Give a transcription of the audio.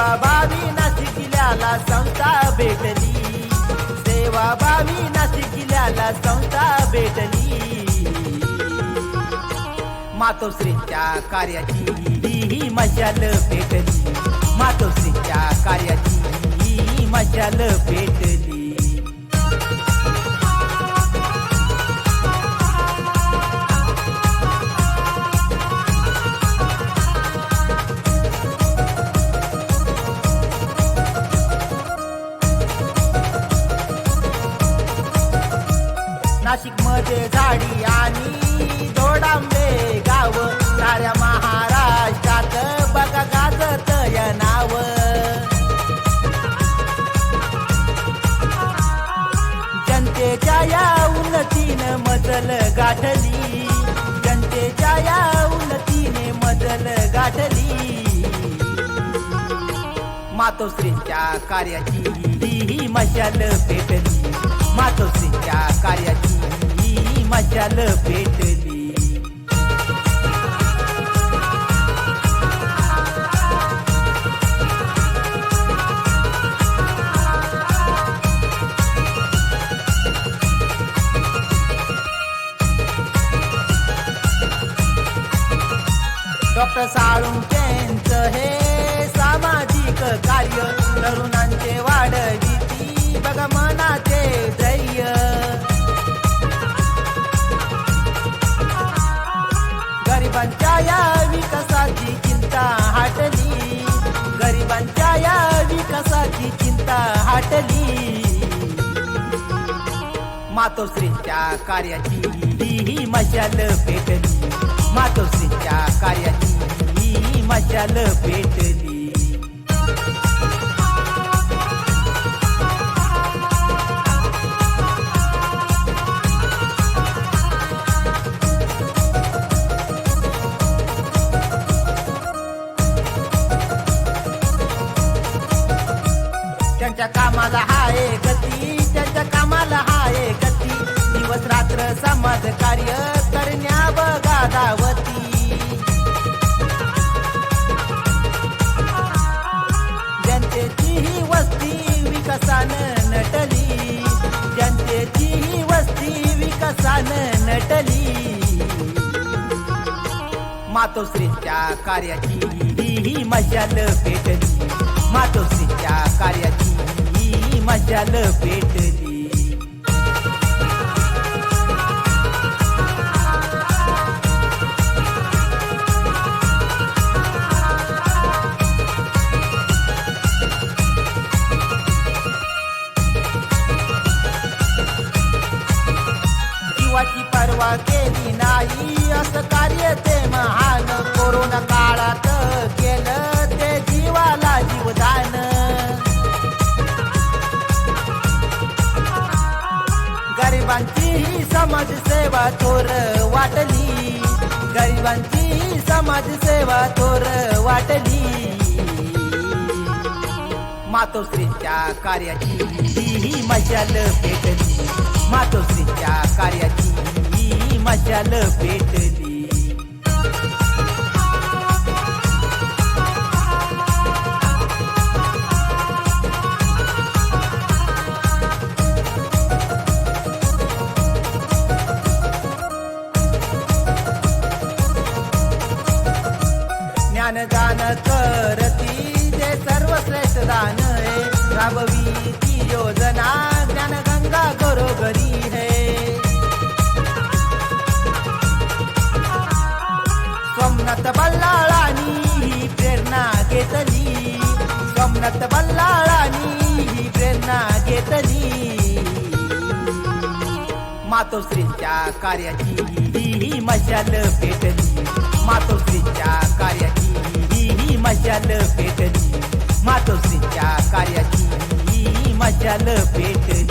सेवा बावी नाशिकल्याला संस्था भेटली. सेवा बावी नाशिकल्याला संस्था भेटली. मातोश्रीच्या कार्याची ही मशाल भेटली. मातोश्रीच्या कार्याची ही मशाल पेटली नाशिकमध्ये झाडी आणि दोडांबे गाव. साऱ्या महाराष्ट्रात बघा गाजत या नाव. जनतेच्या या उन्नतीनं मजल गाठली. जनतेच्या या उन्नतीने मजल गाठली. मातोश्रींच्या कार्याची ही मशाल पेटली. मातोश्री ही मशाल डॉक्टर साळुंकेंचं हे सामाजिक कार्य तरुणांचे वाढविती बघा मनाचे मातोश्रींच्या कार्याची ही मशाल पेटली मातोश्रींच्या कार्याची ही मशाल पेटली त्यांच्या कामाला हा एक रात्र कार्य करण्या बघा धावती जनतेची ही वस्ती विकसान नटली. जनतेची ही वस्ती विकसान नटली. मातोश्रीच्या कार्याची ही मशाल पेटली. मातोश्रीच्या कार्याची ही मशाल पेटली. सेवा केली नाही. असं कार्य ते महान. कोरोना काळात केलं ते जीवाला जीवदान. गरिबांची ही समाजसेवा थोर वाटली. गरिबांची ही समाजसेवा थोर वाटली. मातोश्रीच्या कार्याची ही मशाल पेटली मातोश्रीच्या कार्याची ही मशाल पेटली ज्ञानदान करती ते सर्वश्रेष्ठ दान राबवी ती योजना ज्ञानगंगा घरोघरी है बल्लाळानी ही प्रेरणा घेतली. सोमनाथ बल्लाळानी ही प्रेरणा घेतली. मातोश्रींच्या कार्याची ही मशाल पेटली. मातोश्रींच्या कार्याची ही मशाल पेटली. मातोश्रींच्या कार्याची ही मशाल पेटली.